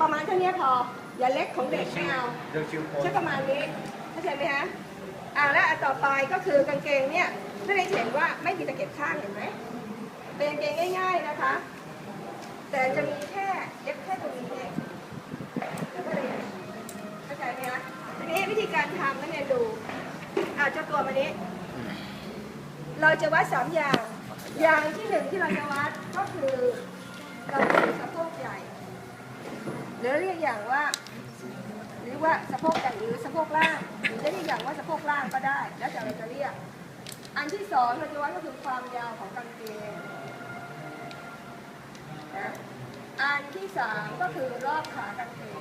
ประมาณเท่านี้พอ อย่าเล็กของเด็กไม่เอาเดี๋ยวคิวโพสใช่ประมาณนี้เข้าใจไหมฮะอ่าและอันต่อไปก็คือกางเกงเนี่ยไม่ได้เห็นว่าไม่มีตะเข็บข้างเห็นไหมเป็นกางเกงง่าย ๆนะคะ แต่จะมีแค่เย็บแค่ตรงนี้เองแล้วก็เลยเข้าใจไหมคะทีนี้วิธีการทำนักเรียนดูอ่าเจ้าตัวมานี้ เราจะวัดสามอย่าง อย่างที่หนึ่งที่เราจะวัดก็คือเราจะดูสะโพกใหญ่ หรือเรียกอย่างว่าหรือว่าสะโพกใหญ่หรือสะโพกล่างหรือจะเรียกอย่างว่าสะโพกล่างก็ได้ แล้วแต่เราจะเรียก อันที่สองเราจะวัดก็คือความยาวของกางเกงนะอันที่สามก็คือรอบขากางเกง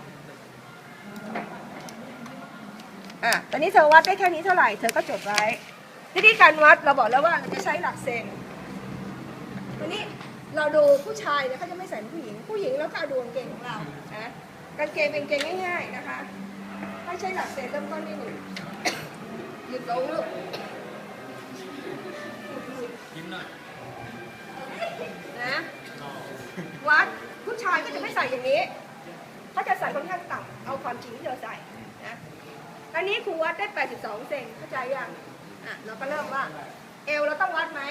อะตอนนี้เธอวัดได้แค่นี้เท่าไหร่ เธอก็จดไว้ ทีนี้การวัดเราบอกแล้วว่าเราจะใช้หลักเซนทีนี้ เราดูผู้ชายเนี่ยเขาจะไม่ใส่เหมือนผู้หญิง ผู้หญิงแล้วก็เอาดูกางเกงของเรานะกางเกงเป็นกางเกงง่ายๆนะคะให้ใช้หลักเซนเริ่มต้นที่หนึ่งหยุดลงลูกยิ้มหน่อยนะวัดผู้ชายก็จะไม่ใส่อย่างนี้เขาจะใส่ค่อนข้างต่ำเอาความจริงที่เราใส่นะอันนี้ครูวัดได้ 82 เซนเข้าใจยังอะเราก็เริ่มว่า เอวเราต้องวัดไหม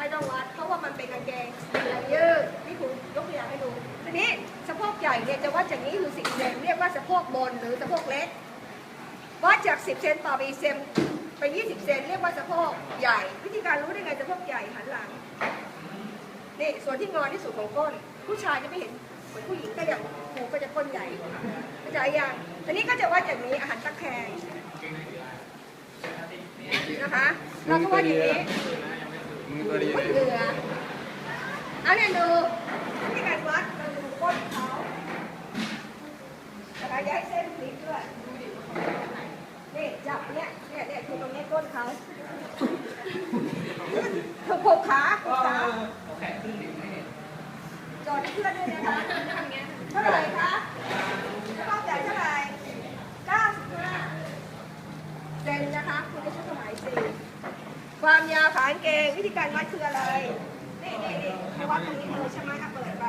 ไม่ต้องวัดเพราะว่ามันเป็นกางเกงยางยืดนี่ครูยกตัวอย่างให้ดูทีนี้สะโพกใหญ่เนี่ยจะวัดจากนี้คือ10เซนเรียกว่าสะโพกบนหรือสะโพกเล็กวัดจาก10เซนต่อไปเซนไป20เซนเรียกว่าสะโพกใหญ่ วิธีการรู้ได้ไงสะโพกใหญ่หันหลังนี่ส่วนที่งอที่สุดของก้น ผู้ชายจะไม่เห็นเหมือนผู้หญิงก็อย่างครูก็จะก้นใหญ่เข้าใจยังอันนี้ก็จะว่าอย่างนี้อาหารตะแคงนะคะเราก็ว่าอย่างนี้ มือตัวดีเหนือเอาเนี่ยดูวิธีการวัดเราดูก้นเขานะคะย้ายเส้นพลิกด้วยนี่จับเนี่ยเนี่ยเนี่ยคือตรงนี้ก้นเขาถูกหกขาหกขาจอดให้เพื่อนด้วยนะคะเท่าไหร่คะรอบใหญ่เท่าไหร่95เซนนะคะคุณจะใช้สมัยสี่ ความยาวขากางเกงวิธีการวัดคืออะไร นี่นี่นี่วัดตรงนี้เลยใช่ไหมอะเปิดไป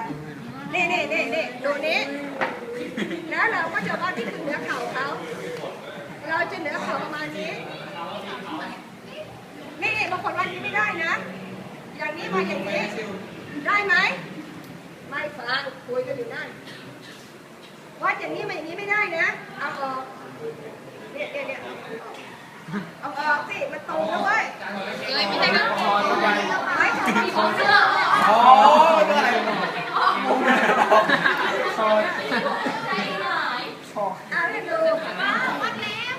นี่นี่นี่นี่ดูนี้ แล้วเราก็จะวัดที่คือเหนือเข่าเขา เราจะเหนือเข่าประมาณนี้ นี่นี่บางคนวัดนี้ไม่ได้นะ อย่างนี้มาอย่างนี้ ได้ไหม ไม่ฟังคุยกันอยู่นั่น วัดอย่างนี้มาอย่างนี้ไม่ได้นะ เอาออกเนี่ยเนี่ยเนี่ย เอาออกสิ มันตรงแล้วเว้ยเอ้ยไม่ใช่นะไม่ใช่ของเสื้ออ๋อได้ซอยเอาให้ดูวัดแล้ว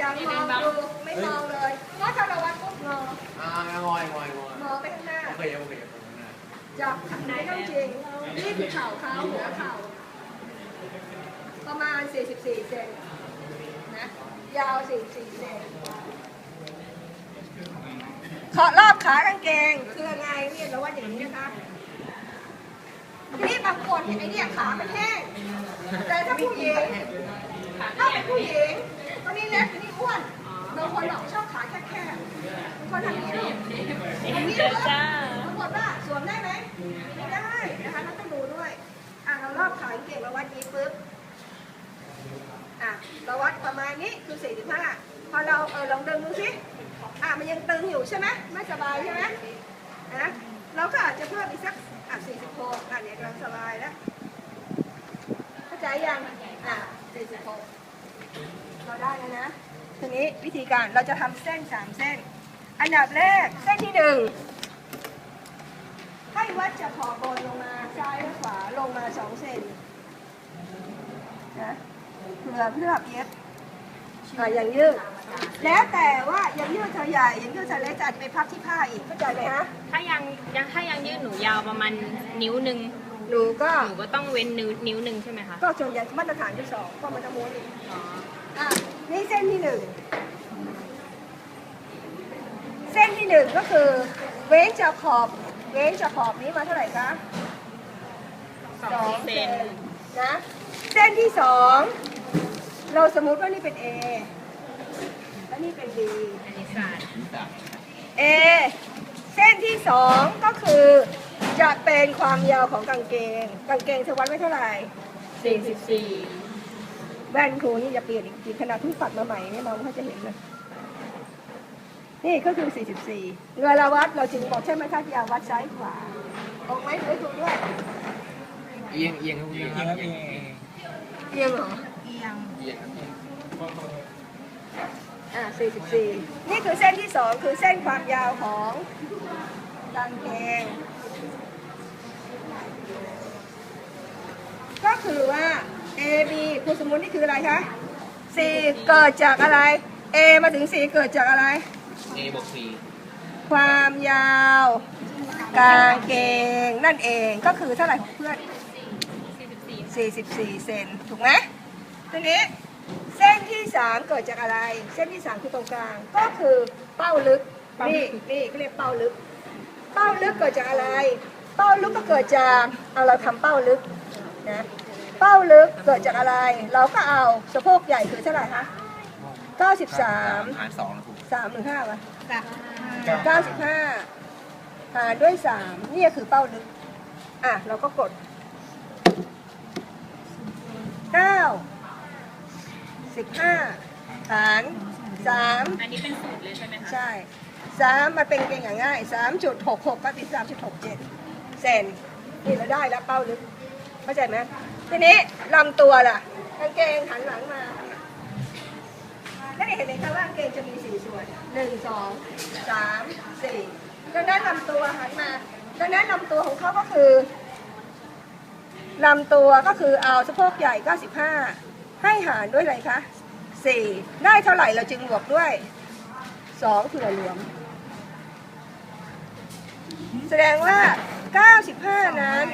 ย่างมองดูไม่มองเลยเพราะถ้าเราวัดปุ๊บงออ่างอยงอยงอยมองไปข้างหน้าโอเคโอเคจับไหนต้องจริงนี่คือเข่าเขาหนือเข่าประมาณ 44 เซน ยาว44เซนขอรอบขากางเกงคือยังไงเนี่ยเราว่าอย่างนี้นะคะทีนี้บางคนเห็นไอ้เนี่ยขามันแห้งแต่ถ้าผู้หญิงถ้าเป็นผู้หญิงตัวนี้เล็กตัวนี้อ้วนบางคนบอกชอบขาแคบๆบางคนทำอย่างนี้ลูกอย่างนี้เลยบางคนว่าสวมได้ไหมไม่ได้นะคะเราต้องดูด้วย อะเรารอบขากางเกงเราวัดนี้ปุ๊บ อะเราวัดประมาณนี้คือ 45 พอเราเออลองดึงดูสิอะมันยังตึงอยู่ใช่ไหมไม่สบายใช่ไหมนะเราก็อาจจะเพิ่มอีกสักอะ46อะเนี่ยกำลังสบายแล้วเข้าใจยังอะ46เราได้แล้วนะทีนี้วิธีการเราจะทำเส้น 3 เส้น อันดับแรกเส้นที่หนึ่งให้วัดจากขอบบนลงมาซ้ายและขวาลงมา 2 เซนนะ เพื่อเพื่อเย็บอะอย่างยืด แล้วแต่ว่าอย่างยืดเธอใหญ่อย่างยืดเธอเล็กจะอาจจะไปพับที่ผ้าอีกเข้าใจไหมฮะถ้ายังยังถ้ายังยืดหนูยาวประมาณนิ้วหนึ่งหนูก็หนูก็ต้องเว้นนิ้วนิ้วหนึ่งใช่ไหมคะก็ส่วนใหญ่มาตรฐานที่สองเพราะมันจะม้วนอีกอ๋ออะนี่เส้นที่หนึ่งเส้นที่หนึ่งก็คือ เว้นจากขอบ เว้นจากขอบนี้มาเท่าไหร่คะสองเซนนะ เส้นที่สองเราสมมุติว่านี่เป็น A และนี่เป็น B อันนี้ศาสตร์ A เส้นที่สองก็คือจะเป็นความยาวของกางเกง กางเกงเธอวัดไว้เท่าไหร่สี่สิบสี่แว่นครูนี่จะเปลี่ยนอีกทีขนาดเพิ่งตัดมาใหม่เนี่ยน้องเขาจะเห็นเลยนี่ก็คือ 44เวลาวัดเราจึงบอกใช่ไหมคะที่เอาวัดซ้ายขวาตรงไหมหรือถูกด้วยเอียงเอียงเอียงครับเอียง เอียงเหรอเอียงเอียงอ่า44 นี่คือเส้นที่สองคือเส้นความยาวของกางเกงก็คือว่า A B ครูสมมุตินี่คืออะไรคะ C เกิดจากอะไร A มาถึง C เกิดจากอะไรเอบวกสี่ความยาวกางเกงนั่นเองก็คือเท่าไหร่ของเพื่อน 44 เซนถูกไหมทีนี้เส้นที่ 3 เกิดจากอะไร เส้นที่ 3 คือตรงกลาง ก็คือเป้าลึก นี่นี่เขาเรียกเป้าลึก เป้าลึกเกิดจากอะไร เป้าลึกก็เกิดจากเอาเราทำเป้าลึกนะ เป้าลึกเกิดจากอะไร เราก็เอาสะโพกใหญ่คือเท่าไหร่คะ93หารสองนะครูสามหรือห้าวะเก้าสิบห้าหารด้วยสามนี่คือเป้าลึก อะ เราก็กด เก้าสิบห้าหารสามอันนี้เป็นสูตรเลยใช่ไหมคะใช่สามมันเป็นเกณฑ์อย่างง่ายสามจุดหกหกก็ติดสามจุดหกเจ็ดเซนนี่เราได้แล้วเป้าลึกเข้าใจไหมทีนี้ลำตัวล่ะกางเกงหันหลังมาได้เห็นไหมคะว่ากางเกงจะมีสี่ส่วนหนึ่งสองสามสี่ดังนั้นลำตัวหันมาดังนั้นลำตัวของเขาก็คือ ลำตัวก็คือเอาสะโพกใหญ่ 95 ให้หารด้วยอะไรคะ 4 ได้เท่าไหร่เราจึงบวกด้วย 2 เผื่อหลวม แสดงว่า 95 นั้น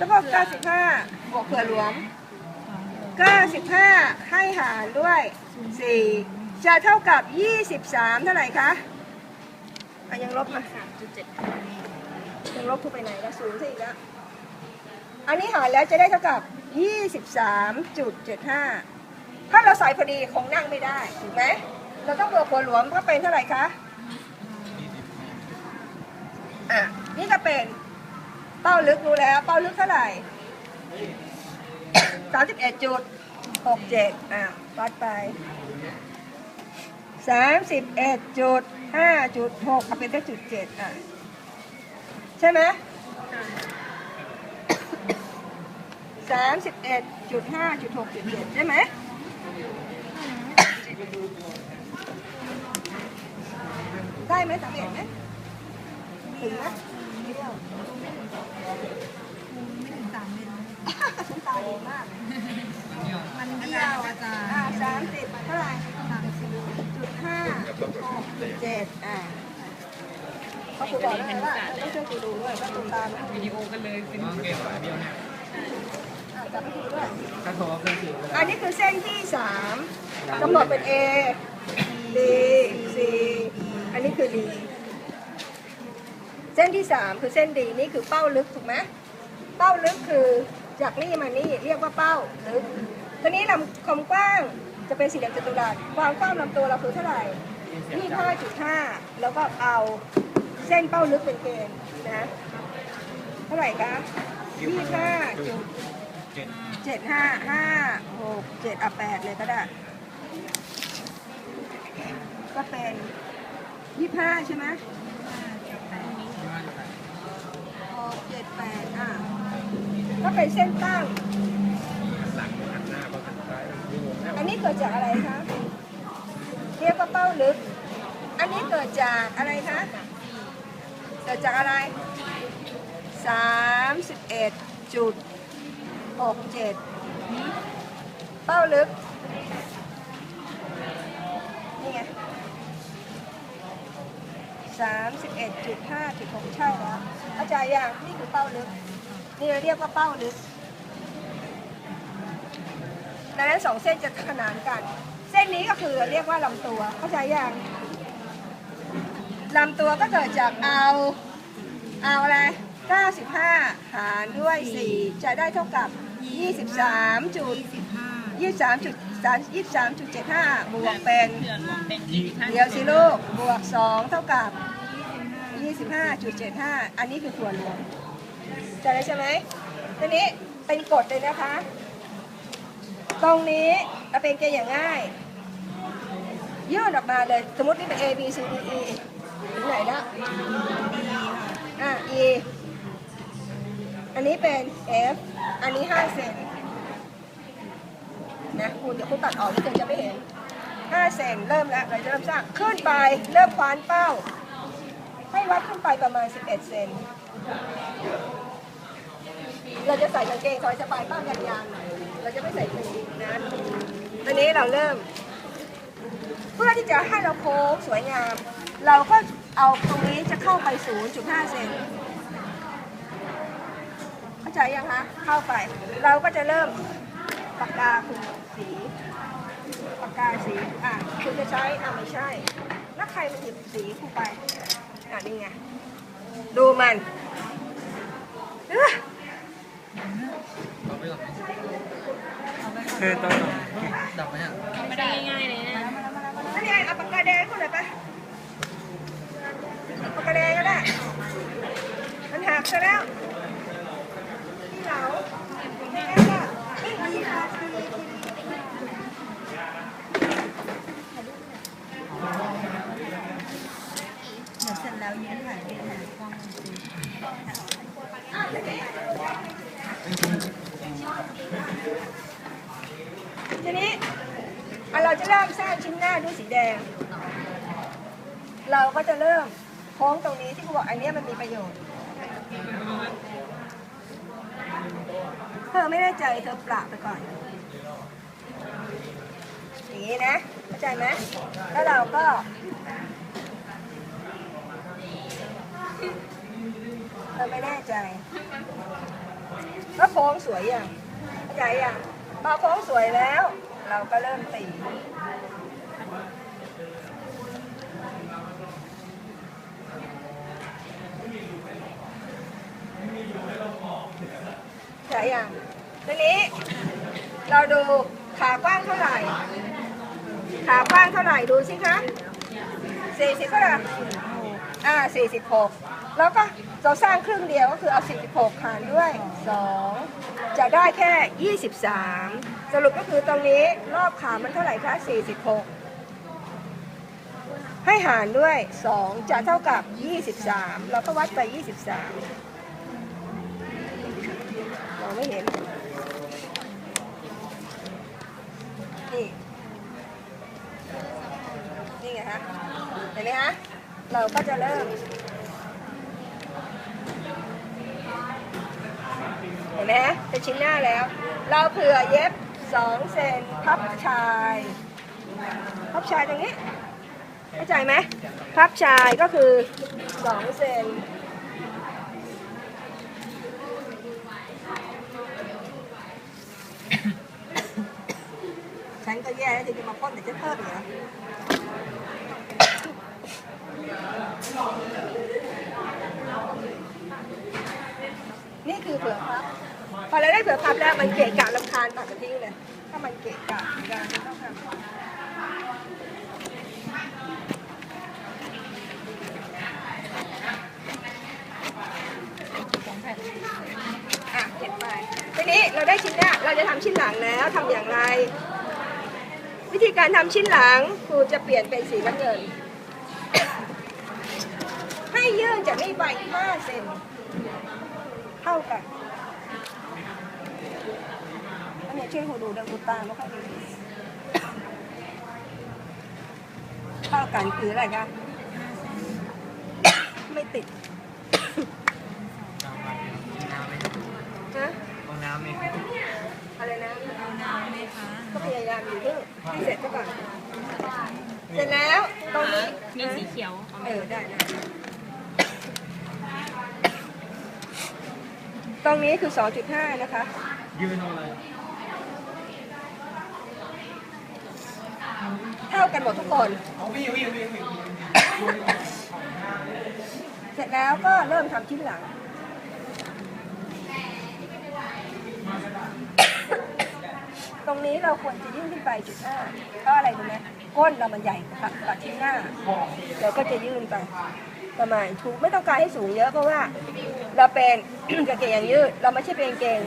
สะโพก95 บวกเผื่อหลวม 95 ให้หารด้วย 4 จะเท่ากับ 23 เท่าไหร่คะอะยังลบมาสามจุดเจ็ดยังลบเข้ไปไหนแล้วศูนย์ซะอีกแล้ว อันนี้หารแล้วจะได้เท่ากับ 23.75 ถ้าเราใส่พอดีคงนั่งไม่ได้ถูกไหมเราต้องบวกหัวหลวมก็เป็นเท่าไหร่คะอะนี่ก็เป็นเป้าลึกรู้แล้ว เป้าลึกเท่าไหร่สามสิบเอ็ดจุดหกเจ็ดอะวัดไปสามสิบเอ็ดจุดห้าจุดหกเอาเป็นแค่จุดเจ็ดอะใช่ไหม สามสิบเอ็ดจุดห้าจุดหกจุดเจ็ดใช่ไหมได้ไหมสามเอ็ดไหมถึงไหมไม่เดียวฉันตาดีมาก มันเที่ยวอาจารย์อ่าสามสิบเท่าไหร่จุดห้าเจ็ดอ่าเขาคือบอกแล้วว่าต้องช่วยกูดูด้วยว่าตูตามนะวิดีโอกันเลยเป็นเกมฝ่ายเดียวเนี่ย อ่าจับให้ดูด้วยถ้าโทรเพื่อนสิอันนี้คือเส้นที่สามกำหนดเป็น A D C อันนี้คือ D เส้นที่สามคือเส้น D นี่คือเป้าลึกถูกไหมเป้าลึกคือจากนี่มานี่เรียกว่าเป้าลึกทีนี้ลำความกว้างจะเป็นสี่เหลี่ยมจัตุรัสความกว้างลำตัวเราคือเท่าไหร่ยี่ห้าจุดห้าแล้วก็เอาเส้นเป้าลึกเป็นเกณฑ์นะ เท่าไหร่คะยี่ห้าจุด เจ็ดห้าห้าหกเจ็ดอะแปดเลยก็ได้ ก็เป็นยี่ห้าใช่ไหมหกเจ็ดแปดอะก็เป็นเส้นตั้งอันนี้เกิดจากอะไรคะเรียกว่าเป้าลึก อันนี้เกิดจากอะไรคะ เกิดจากอะไรสามสิบเอ็ดจุด หกเจ็ดเป้าลึก นี่ไงสามสิบเอ็ดจุดห้าจุดหกใช่แล้วอาจารย์ยังนี่คือเป้าลึก นี่เราเรียกว่าเป้าลึกดังนั้นสองเส้นจะขนานกัน เส้นนี้ก็คือเรียกว่าลำตัวเข้าใจยังลำตัวก็เกิดจากเอาเอาอะไร 95 หารด้วย 4 จะได้เท่ากับ 23จุด23จุด23จุด75บวกเป็นเดือนรวมเป็นยี่สิบห้าเดี๋ยวสิลูกบวก2เท่ากับ25.75อันนี้คือถั่วเหลืองเจะได้ใช่ไหมทีนี้เป็นกฎเลยนะคะ ตรงนี้เราเป็นเกณฑ์อย่างง่ายยื่นออกมาเลย สมมตินี่เป็น A B C D E ถึงไหนนะอะ E อันนี้เป็น F อันนี้5เซนนะคุณเดี๋ยวคุณตัดออกนิดนึงจะไม่เห็น5เซนเริ่มแล้วเราจะเริ่มสร้างขึ้นไปเริ่มคว้านเป้า ให้วัดขึ้นไปประมาณ 11 เซนเราจะใส่กางเกงซอยสบายเป้ายางๆหน่อยเราจะไม่ใส่ถุงนะตอนนี้เราเริ่ม เพื่อที่จะให้เราโค้งสวยงาม เราก็เอาตรงนี้จะเข้าไป 0.5 เซน เข้าใจยังคะเข้าไป เราก็จะเริ่มปากกาคุณสีปากกาสีอะคุณจะใช้อะไม่ใช่ แล้วใครมันหยิบสีคุณไปอะนี่ไงดูมันเออเอาไปก่อนคือตอนดับไหมอะไม่ได้ง่ายๆเลยนะนั่นไงเอาปากกาแดงคุณหน่อยไปเอาปากกาแดงก็ได้มันหักซะแล้ว ที่เสร็จแล้วยืนถ่ายเป็นหากล้องสิอะทีนี้ทีนี้เราจะเริ่มสร้างชิ้นหน้าด้วยสีแดง เราก็จะเริ่มโค้งตรงนี้ที่กูบอกอันนี้มันมีประโยชน์ เธอ ไม่แน่ใจเธอปราบไปก่อน อย่างนี้นะ เข้าใจไหมแล้วเราก็เธอไม่แน่ใจแล้วโค้งสวยอย่างเข้าใจอย่างพอโค้งสวยแล้ว เราก็เริ่มตี ใช่ยังทีนี้ เราดูขากว้างเท่าไหร่ ขากว้างเท่าไหร่ดูสิคะสี่สิบเท่าไหร่อ่าสี่สิบหกแล้วก็เราสร้างครึ่งเดียวก็คือเอาสี่สิบหกหารด้วยสองจะได้แค่ยี่สิบสามสรุปก็คือตรงนี้รอบขามันเท่าไหร่คะสี่สิบหกให้หารด้วยสองจะเท่ากับยี่สิบสามเราก็วัดไปยี่สิบสามเราไม่เห็น นี่ไงฮะ เห็น ไหมฮะเราก็จะเริ่ม เห็นไหมฮะเป็นชิ้นหน้าแล้ว เราเผื่อเย็บ2เซนพับชายพับชายตรงนี้เข้าใจไหมพับชายก็คือ2เซนฉันก็แย่แล้วที่จะมาพ่นแต่จะเพิ่มอีกแล้ว นี่คือเผื่อพับ พอเราได้เผื่อพับแล้วมันเกะกะลำคาญตัดกันทิ้งเลย ถ้ามันเกะกะการต้องทำอะเก็บไปทีนี้เราได้ชิ้นหน้เราจะทำชิ้นหลังแล้วทำอย่างไร วิธีการทำชิ้นหลังครูจะเปลี่ยนเป็นสีน้ำเงิน ยื่นจากนี่ไป5เซนเท่ากันอันนี้ช่วยครูดูดังครูตาไม่ค่อยดีเท่ากันคืออะไรกันไม่ติดฮะห้องน้ำนี่อะไรนะเอาน้ำไหมคะก็พยายามอยู่ที่ให้เสร็จซะก่อนเสร็จแล้วตรงนี้มีสีเขียว เอาไหมเออได้ได้ ตรงนี้คือ 2.5 นะคะ ยืนเอาอะไรเท่ากันหมดทุกคน เอาวิ่งวิ่งวิ่งวิ่งเสร็จแล้วก็เริ่มทำชิ้นหลัง ตรงนี้เราควรจะยื่นขึ้นไปจุดห้าเพราะอะไรรู้ไหมก้นเรามันใหญ่กว่าชิ้นหน้าเราก็จะยื่นไป ทำไมถูกไม่ต้องการให้สูงเยอะเพราะว่าเราเป็น กางเกงยางยืด เราไม่ใช่เป็นกางเกง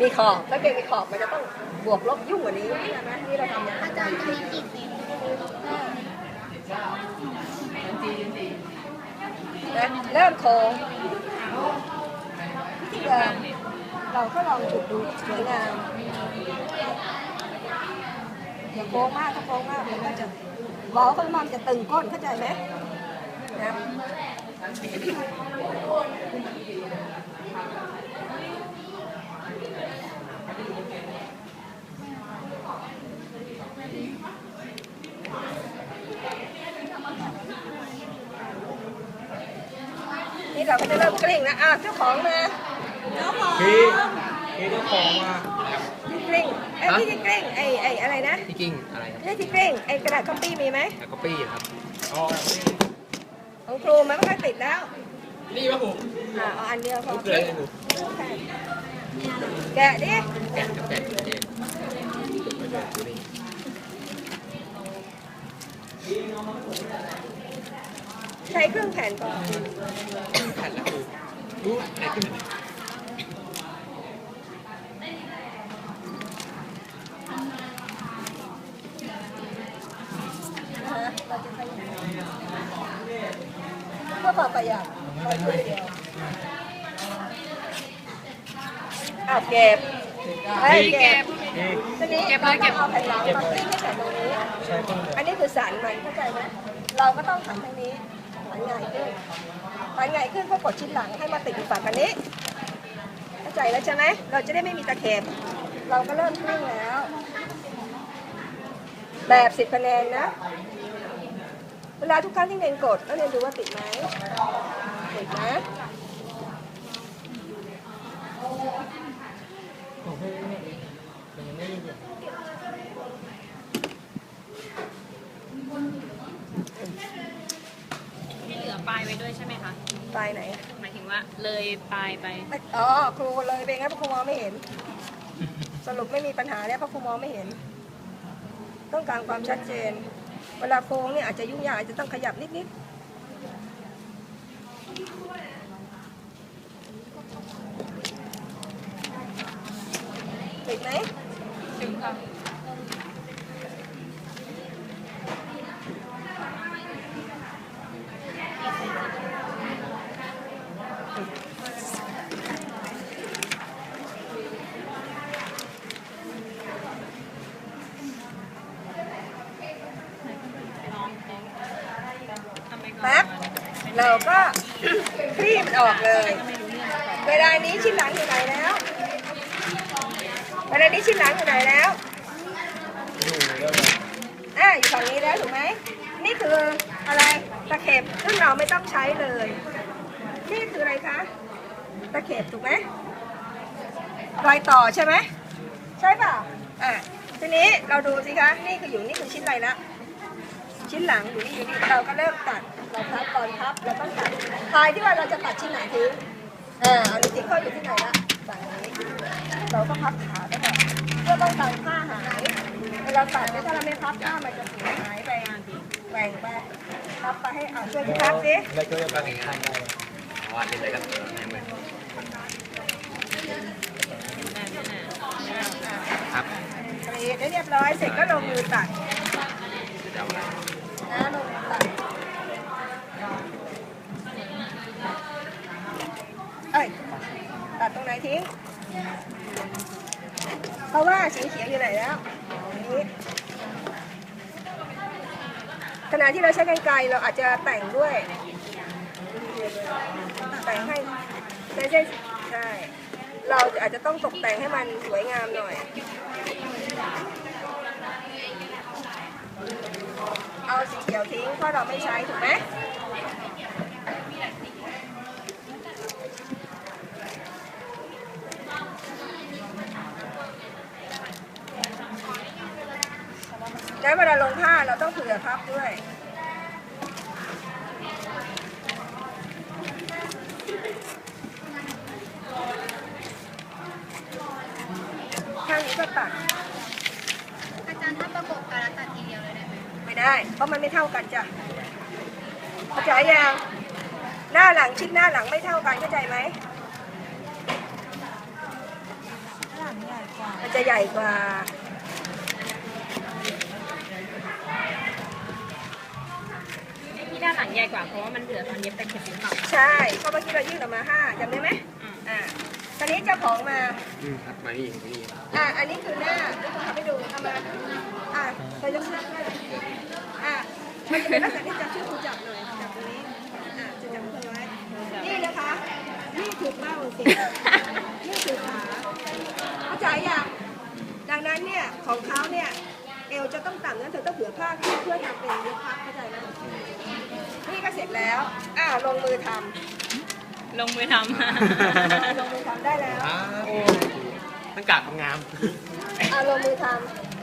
มีขอบกางเกงมีขอบมันจะต้องบวกลบยุ่งกว่านี้ใช่ไหมนี่เราทำยังไงอาจารย์ตรงนี้กี่เซนนะเริ่มโค้งวิธีเดิมเราก็ลองจุดดูสวยงามอย่าโค้งมากถ้าโค้งมากมันก็จะล้อก็มันจะตึงก้นเข้าใจไหม นะนี่เราก็จะเริ่มกลิ้งนะอ้าวเจ้าของมาเจ้าของพี่พี่เจ้าของมาที่กลิ้งไอ้ที่ที่กลิ้งไอ้ไอ้อะไรนะพี่กิ้งอะไรครับไม่ใช่ที่กลิ้งไอ้กระดาษคอปปี้มีไหมแล้วก็ปี้ครับอ๋อ ของครูมันไม่ค่อยติดแล้ว นี่ป่ะผมอ่าเอาอันเดียวพอลูกเลยผมแกะดิแกะกับแกะเองไม่ได้ดูนี่ใช้เครื่องแผ่นก่อนแผ่นแล้วครูรู้ไหนขึ้นนะฮะเราจะใช้อย่างนี้ เอามประหยัดเราช่วยเดียวอ้าวเก็บเฮ้ยเก็บทีนี้เราต้องเอาแผ่นหลังมากลิ้งให้แผ่นตรงนี้ อันนี้คือสันมันเข้าใจไหมเราก็ต้องหันทางนี้หันใหญ่ขึ้นหันใหญ่ขึ้นเพื่อกดชิ้นหลังให้มาติดอยู่ฝั่งอันนี้ เข้าใจแล้วใช่ไหมเราจะได้ไม่มีตะเข็บ เราก็เริ่มกลิ้งแล้ว แบบสิบคะแนนนะ เวลาทุกครั้งที่เรียนกดแล้วเรียนดูว่าติดไหมติดนะที่เหลือปลายไว้ด้วยใช่ไหมคะ ปลายไหนหมายถึงว่าเลยปลายไปไม่อ๋อครูเลยเป็นไงเพราะครูมองไม่เห็น สรุปไม่มีปัญหาแล้วเพราะครูมองไม่เห็น ต้องการความชัดเจนเวลาโค้งเนี่ยอาจจะยุ่งยากอาจจะต้องขยับนิดๆติดไหมถึงค่ะ แป๊บเราก็ คลี่มัน ออกเลยเวลานี้ชิ้นหลังอยู่ไหนแล้วเวลานี้ชิ้นหลังอยู่ไหนแล้วอ่าอยู่ฝั่งนี้แล้วถูกไหมนี่คืออะไรตะเข็บซึ่งเราไม่ต้องใช้เลย นี่คืออะไรคะตะเข็บถูกไหมรอยต่อใช่ไหมใช่เปล่าอะทีนี้เราดูสิคะนี่คืออยู่นี่คือชิ้นอะไรละ ชิ้นหลังอยู่นี่อยู่นี่เราก็เริ่มตัดเราพับก่อนพับเราต้องตัดทายที่ว่าเราจะตัดชิ้นไหนทิ้งอ่าเอานิ้วจิ้มเข้าอยู่ที่ไหนละฝั่งนี้เราก็พับขาไปก่อนเพื่อป้องกันผ้าหายเวลาตัดเนี่ยถ้าเราไม่พับผ้ามันจะสูญหายไปแหว่งไปพับไปให้อ่าช่วยพี่พับสิแล้วก็จะไปทานได้อ๋อเล่นอะไรกันไม่เหมือนครับกรีดได้เรียบร้อยเสร็จก็ลงมือตัด จะเอาอะไร นะลงมือตัด เอ้ย ตัดตรงไหนทิ้ง เพราะว่า สีเขียวอยู่ไหนแล้วนนี้ขณะที่เราใช้กรรไกรเราอาจจะแต่งด้วย แต่งให้ไม่ใช่ใช่เราอาจจะต้องตกแต่งให้มันสวยงามหน่อยเอาสีเขียวทิ้งเพราะเราไม่ใช้ถูกไหม แล้วเวลาลงผ้าเราต้องเผื่อพับด้วยข้างนี้ก็ตัดอาจารย์ถ้าประกบกันแล้วตัดทีเดียวเลยได้ไหมไม่ได้ เพราะมันไม่เท่ากันจ้ะเข้าใจยังหน้าหลังชิ้นหน้าหลังไม่เท่ากันเข้าใจไหมหลังใหญ่กว่ามันจะใหญ่กว่า ด้านหลังใหญ่กว่าเพราะว่ามันเหลือตอนเย็บแต่เข็มสีขาวใช่เพราะเมื่อกี้เรายื่นออกมาห้าจำได้ไหมอืมอ่าตอนนี้เจ้าของมา อืมครับมานี่มานี่อ่าอันนี้คือหน้าที่คุณทำให้ดูเอามาอ่าเราจะชื่อให้อ่ามันจะเป็นลักษณะที่จับชื่อคุณจับหน่อยจับตรงนี้อ่าจะจับคุณไว้นี่นะคะนี่คือเป้าสินี่คือขาเข้าใจยังดังนั้นเนี่ยของเขาเนี่ยเอวจะต้องต่ำนั้นเธอต้องเผื่อผ้าเพื่อทำเป็นเย็บผ้าเข้าใจไหม นี่ก็เสร็จแล้ว อ่าลงมือทำลงมือทลงมือทำได้แล้วอ้าวโอ้ตั้งกาดทำงาม อ่าลงมือทำ